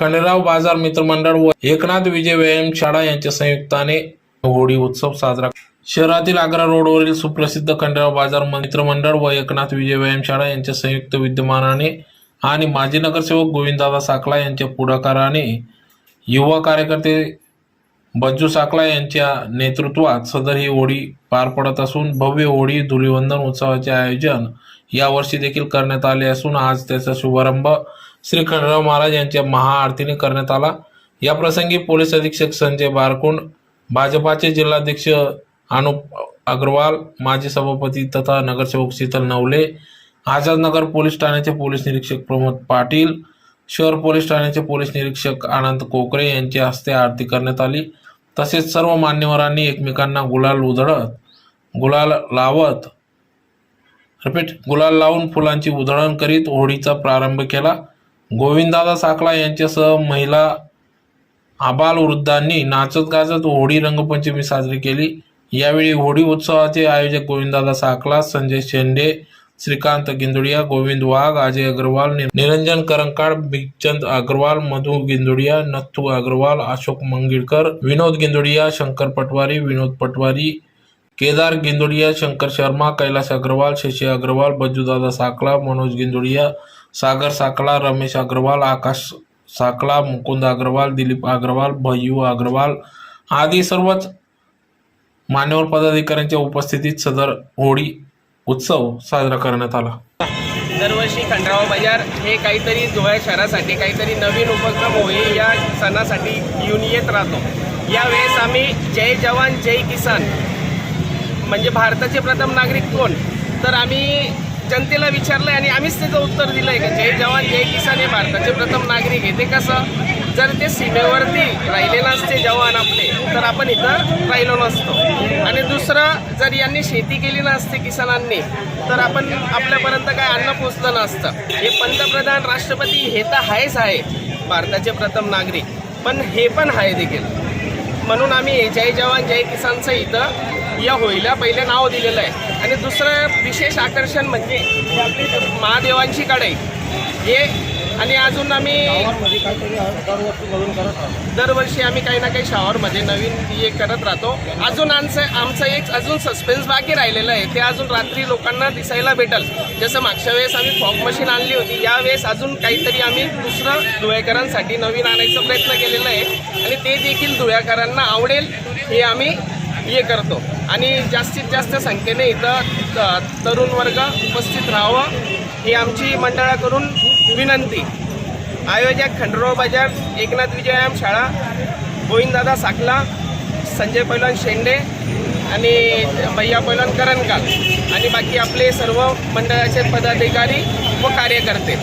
खंडेराव बाजार मित्रमंडळ व एकनाथ विजय व्यायाम शाळा यांच्या संयुक्ताने होळी उत्सव साजरा शहरातील आग्रा रोडवरील सुप्रसिद्ध खंडेराव बाजार मित्रमंडळ व एकनाथ विजय व्यायाम शाळा यांच्या संयुक्त विद्यमानाने आणि माजी नगरसेवक गोविंददादा साकला यांच्या पुढाकाराने युवा कार्यकर्ते बज्जू साकला यांच्या नेतृत्वात सदर ही होळी पार पडत असून भव्य होळी धुलिवंदन उत्सवाचे आयोजन यावर्षी देखील करण्यात आले असून आज त्याचा शुभारंभ श्री खंडराव महाराज यांच्या महाआरतीने करण्यात आला. या प्रसंगी पोलीस अधीक्षक संजय बारकुंड भाजपाचे जिल्हाध्यक्ष अनुप अग्रवाल माजी सभापती तथा नगरसेवक शीतल नवले आझादनगर पोलीस ठाण्याचे पोलीस निरीक्षक प्रमोद पाटील शहर पोलीस ठाण्याचे पोलीस निरीक्षक आनंद कोकरे यांच्या हस्ते आरती करण्यात आली. तसेच सर्व मान्यवरांनी एकमेकांना गुलाल उधळत गुलाल लावत रिपीट गुलाल लावून फुलांची उधळण करीत होळीचा प्रारंभ केला. गोविंदादा साकळा यांच्यासह महिला आबाल वृद्धांनी नाचत गाजत होळी रंगपंचमी साजरी केली. यावेळी होळी उत्सवाचे आयोजक गोविंदादा साकळा संजय शेंडे श्रीकांत गिंदुडिया गोविंद वाघ अजय अग्रवाल नि- निरंजन करंकाळ बिगचंद अग्रवाल मधु गिंदुडिया नथू अग्रवाल अशोक मंगिडकर विनोद गिंदुडिया शंकर पटवारी विनोद पटवारी केदार गिंदुडिया शंकर शर्मा कैलास अग्रवाल शशी अग्रवाल बज्जूदादा साकळा मनोज गिंदुडिया सागर साकळा रमेश अग्रवाल आकाश साकळा मुकुंद अग्रवाल दिलीप अग्रवाल भय्यू अग्रवाल आदी सर्वच मान्यवर पदाधिकाऱ्यांच्या उपस्थितीत सदर होळी उत्सव साजरा करण्यात आला. दरवर्षी खंडराव बाजार हे काहीतरी धुळे शहरासाठी काहीतरी नवीन उपक्रम होईल या सणासाठी घेऊन येत राहतो. यावेळेस आम्ही जय जवान जय किसान म्हणजे भारताचे प्रथम नागरिक कोण? तर आम्ही जनतेला विचारलं आणि आम्हीच त्याचं उत्तर दिलं आहे का? जय जवान जय किसान हे भारताचे प्रथम नागरिक आहे ते कसं? जर ते सीमेवरती राहिले नसते जवान आपले तर आपण इथं राहिलो नसतो. आणि दुसरं जर यांनी शेती केली नसते किसानांनी तर आपण आपल्यापर्यंत काय अन्न पोचलं नसतं. हे पंतप्रधान राष्ट्रपती हे तर आहेच आहे भारताचे प्रथम नागरिक. पण हे पण आहे देखील. म्हणून आम्ही जय जवान जय किसानचं इथं या होळीला पहिले नाव दिलेलं आहे. आणि दुसरं विशेष आकर्षण म्हणजे आपली महादेवांची कढाई. हे आणि अजून आम्ही दरवर्षी आम्ही काही ना काही शॉवरमध्ये नवीन हे करत राहतो. अजून आमचं आमचं एक अजून सस्पेन्स बाकी राहिलेलं आहे. ते अजून रात्री लोकांना दिसायला भेटल. जसं मागच्या वेळेस आम्ही फॉग मशीन आणली होती. यावेळेस अजून काहीतरी आम्ही दुसरं धुळेकरांसाठी नवीन आणायचा प्रयत्न केलेला आहे. आणि ते देखील धुळेकरांना आवडेल हे आम्ही हे करतो. आणि जास्तीत जास्त संख्येने इथं तरुण वर्ग उपस्थित राहावं ही आमची मंडळाकडून विनंती. आयोजक खंडराव बाजार एकनाथ विजयाम शाळा गोविंददादा साखला संजय पैलवान शेंडे आणि भैया पैलवान करणकाल आणि बाकी आपले सर्व मंडळाचे पदाधिकारी व कार्यकर्ते.